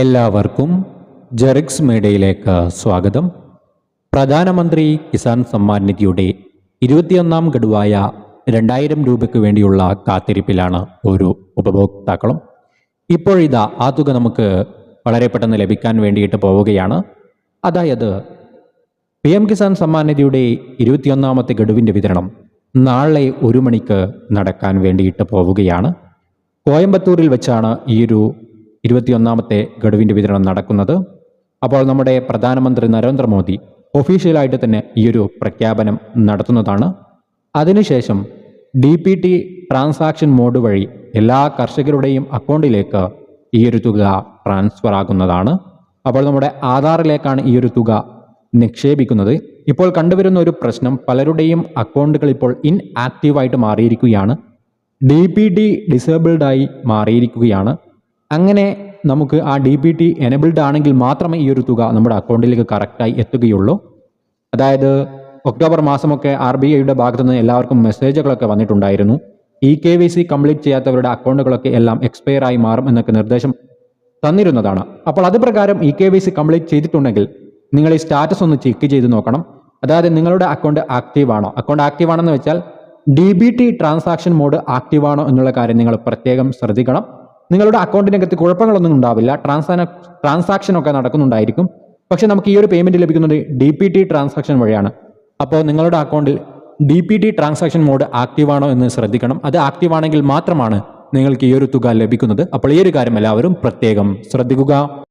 എല്ലാവർക്കും ജെറിക്സ് മീഡിയയിലേക്ക് സ്വാഗതം. പ്രധാനമന്ത്രി കിസാൻ സമ്മാൻ നിധിയുടെ ഇരുപത്തിയൊന്നാം ഗഡുവായ രണ്ടായിരം രൂപയ്ക്ക് വേണ്ടിയുള്ള കാത്തിരിപ്പിലാണ് ഓരോ ഉപഭോക്താക്കളും. ഇപ്പോഴിതാ ആ തുക നമുക്ക് വളരെ പെട്ടെന്ന് ലഭിക്കാൻ വേണ്ടിയിട്ട് പോവുകയാണ്. അതായത് പി എം കിസാൻ സമ്മാൻ നിധിയുടെ ഇരുപത്തിയൊന്നാമത്തെ ഗഡുവിന്റെ വിതരണം നാളെ ഒരു മണിക്ക് നടക്കാൻ വേണ്ടിയിട്ട് പോവുകയാണ്. കോയമ്പത്തൂരിൽ വെച്ചാണ് ഈ ഒരു ഇരുപത്തിയൊന്നാമത്തെ ഗഡുവിന്റെ വിതരണം നടക്കുന്നത്. അപ്പോൾ നമ്മുടെ പ്രധാനമന്ത്രി നരേന്ദ്രമോദി ഒഫീഷ്യലായിട്ട് തന്നെ ഈയൊരു പ്രഖ്യാപനം നടത്തുന്നതാണ്. അതിനുശേഷം D P T transaction mode വഴി എല്ലാ കർഷകരുടെയും അക്കൗണ്ടിലേക്ക് ഈ ഒരു തുക ട്രാൻസ്ഫർ ആകുന്നതാണ്. അപ്പോൾ നമ്മുടെ ആധാറിലേക്കാണ് ഈ ഒരു തുക നിക്ഷേപിക്കുന്നത്. ഇപ്പോൾ കണ്ടുവരുന്ന ഒരു പ്രശ്നം പലരുടെയും അക്കൗണ്ടുകൾ ഇപ്പോൾ ഇൻ ആക്റ്റീവായിട്ട് മാറിയിരിക്കുകയാണ്. ഡി പി ടി ഡിസേബിൾഡായി മാറിയിരിക്കുകയാണ്. അങ്ങനെ നമുക്ക് ആ ഡി ബി ടി എനബിൾഡ് ആണെങ്കിൽ മാത്രമേ ഈ ഒരു തുക നമ്മുടെ അക്കൗണ്ടിലേക്ക് കറക്റ്റായി എത്തുകയുള്ളൂ. അതായത് ഒക്ടോബർ മാസമൊക്കെ ആർ ബി ഐയുടെ ഭാഗത്തു നിന്ന് എല്ലാവർക്കും മെസ്സേജുകളൊക്കെ വന്നിട്ടുണ്ടായിരുന്നു. E K V C complete ചെയ്യാത്തവരുടെ അക്കൗണ്ടുകളൊക്കെ എല്ലാം എക്സ്പയർ ആയി മാറും എന്നൊക്കെ നിർദ്ദേശം തന്നിരുന്നതാണ്. അപ്പോൾ അത് പ്രകാരം E K V C complete ചെയ്തിട്ടുണ്ടെങ്കിൽ നിങ്ങൾ ഈ സ്റ്റാറ്റസ് ഒന്ന് ചെക്ക് ചെയ്ത് നോക്കണം. അതായത് നിങ്ങളുടെ അക്കൗണ്ട് ആക്റ്റീവ് ആണോ? അക്കൗണ്ട് ആക്റ്റീവ് ആണെന്ന് വെച്ചാൽ D B T transaction mode active ആണോ എന്നുള്ള കാര്യം നിങ്ങൾ പ്രത്യേകം ശ്രദ്ധിക്കണം. നിങ്ങളുടെ അക്കൗണ്ടിനകത്ത് കുഴപ്പങ്ങളൊന്നും ഉണ്ടാവില്ല. ട്രാൻസാ ട്രാൻസാക്ഷൻ ഒക്കെ നടക്കുന്നുണ്ടായിരിക്കും. പക്ഷെ നമുക്ക് ഈ ഒരു പേയ്മെന്റ് ലഭിക്കുന്നത് ഡി പി ടി ട്രാൻസാക്ഷൻ വഴിയാണ്. അപ്പോൾ നിങ്ങളുടെ അക്കൗണ്ടിൽ D P T transaction mode active ആണോ എന്ന് ശ്രദ്ധിക്കണം. അത് ആക്റ്റീവ് ആണെങ്കിൽ മാത്രമാണ് നിങ്ങൾക്ക് ഈ ഒരു തുക ലഭിക്കുന്നത്. അപ്പോൾ ഈ ഒരു കാര്യം എല്ലാവരും പ്രത്യേകം ശ്രദ്ധിക്കുക.